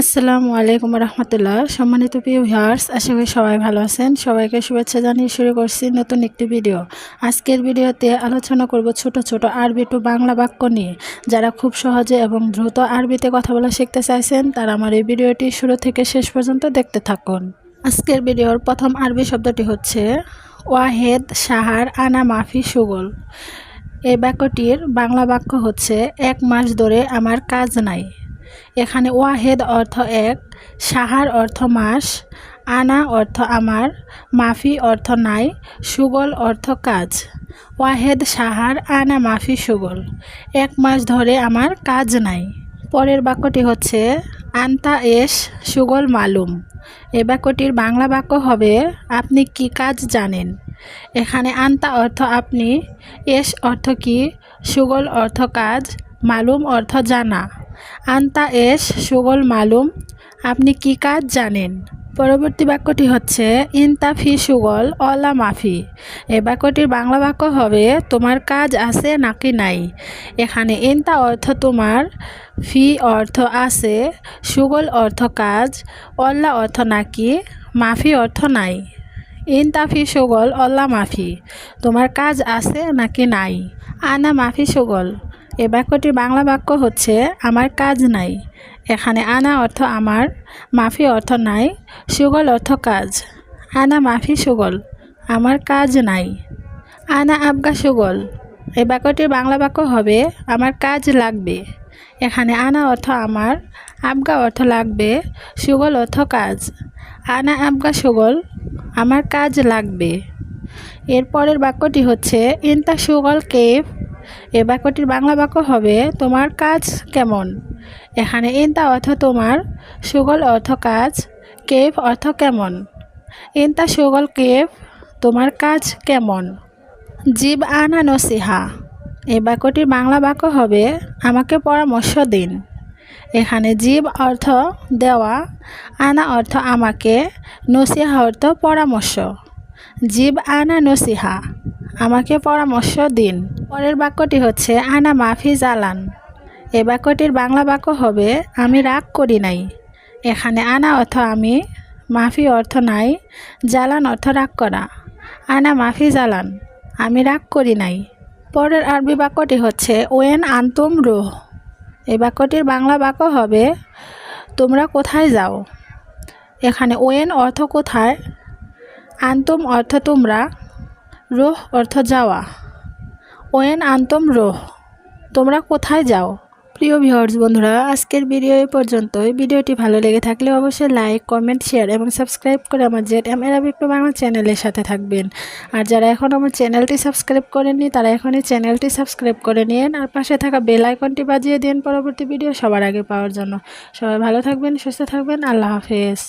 আসসালামু আলাইকুম রহমতুল্লাহ। সম্মানিত প্রিয় ভিউয়ার্স আশা করি সবাই ভালো আছেন। সবাইকে শুভেচ্ছা জানিয়ে শুরু করছি নতুন একটি ভিডিও আজকের ভিডিওতে আলোচনা করব ছোট ছোট আরবি টু বাংলা বাক্য নিয়ে। যারা খুব সহজে এবং দ্রুত আরবিতে কথা বলা শিখতে চাইছেন, তারা আমার এই ভিডিওটি শুরু থেকে শেষ পর্যন্ত দেখতে থাকুন। আজকের ভিডিওর প্রথম আরবি শব্দটি হচ্ছে, ওয়াহেদ সাহার আনা মাফি সুগল। এই বাক্যটির বাংলা বাক্য হচ্ছে, এক মাস ধরে আমার কাজ নাই। এখানে ওয়াহেদ অর্থ এক, সাহার অর্থ মাস, আনা অর্থ আমার, মাফি অর্থ নাই, সুগল অর্থ কাজ। ওয়াহেদ, সাহার, আনা, মাফি, সুগল। এক মাস ধরে আমার কাজ নাই। পরের বাক্যটি হচ্ছে, আন্তা এস, সুগল মালুম। এ বাক্যটির বাংলা বাক্য হবে, আপনি কি কাজ জানেন? এখানে আন্তা অর্থ আপনি, এস অর্থ কি, সুগল অর্থ কাজ, মালুম অর্থ জানা। আন্তা এস সুগল মালুম, আপনি কি কাজ জানেন? পরবর্তী বাক্যটি হচ্ছে ইনতা ফি সুগল অলা মাফি। এ বাক্যটির বাংলা বাক্য হবে, তোমার কাজ আছে নাকি নাই? এখানে ইনতা অর্থ তোমার, ফি অর্থ আছে সুগল অর্থ কাজ অল্লা অর্থ নাকি, মাফি অর্থ নাই। ইনতা ফি সুগল অল্লা মাফি। তোমার কাজ আছে নাকি নাই? আনা মাফি সুগল এ বাক্যটির বাংলা বাক্য হচ্ছে, আমার কাজ নাই। এখানে আনা অর্থ আমার, মাফি অর্থ নাই, সুগল অর্থ কাজ। আনা মাফি সুগল, আমার কাজ নাই। আনা আবগা সুগল। এই বাক্যটির বাংলা বাক্য হবে, আমার কাজ লাগবে। এখানে আনা অর্থ আমার, আবগা অর্থ লাগবে, সুগল অর্থ কাজ। আনা আবগা সুগল, আমার কাজ লাগবে। এরপরের বাক্যটি হচ্ছে, ইনতা সুগল কেফ এ বাক্যটির বাংলা বাক্য হবে, তোমার কাজ কেমন? এখানে ইনতা অর্থ তোমার, সুগল অর্থ কাজ কেফ অর্থ কেমন? ইনতা সুগল কেফ তোমার কাজ কেমন? জীব আনা নসিহা। এই বাক্যটির বাংলা বাক্য হবে, আমাকে পরামর্শ দিন। এখানে জীব অর্থ দেওয়া, আনা অর্থ আমাকে, নসিহা অর্থ পরামর্শ। জীব আনা নসিহা, আমাকে পরামর্শ দিন। পরের বাক্যটি হচ্ছে, আনা মাফি জালান এ বাক্যটির বাংলা বাক্য হবে, আমি রাগ করি নাই। এখানে আনা অর্থ আমি। মাফি অর্থ নাই। জালান অর্থ রাগ করা। আনা মাফি জালান আমি রাগ করি নাই। পরের আরবি বাক্যটি হচ্ছে, ওয়েন আন্তুম রোহ। এই বাক্যটির বাংলা বাক্য হবে, তোমরা কোথায় যাও? এখানে ওয়েন অর্থ কোথায়? আন্তুম অর্থ তোমরা। রোহ অর্থ যাওয়া। ওয়েন আন্তম রোহ, তোমরা কোথায় যাও? প্রিয় ভিউয়ার্স বন্ধুরা, আজকের ভিডিও এ পর্যন্তই। ভিডিওটি ভালো লেগে থাকলে অবশ্যই লাইক কমেন্ট শেয়ার এবং সাবস্ক্রাইব করে আমার জেড এম এর একটু বাংলা চ্যানেলের সাথে থাকবেন। আর যারা এখন আমার চ্যানেলটি সাবস্ক্রাইব করেননি, তারা এখনই চ্যানেলটি সাবস্ক্রাইব করে নিন আর পাশে থাকা বেল আইকনটি বাজিয়ে দিন পরবর্তী ভিডিও সবার আগে পাওয়ার জন্য। সবাই ভালো থাকবেন, সুস্থ থাকবেন। আল্লাহ হাফেজ।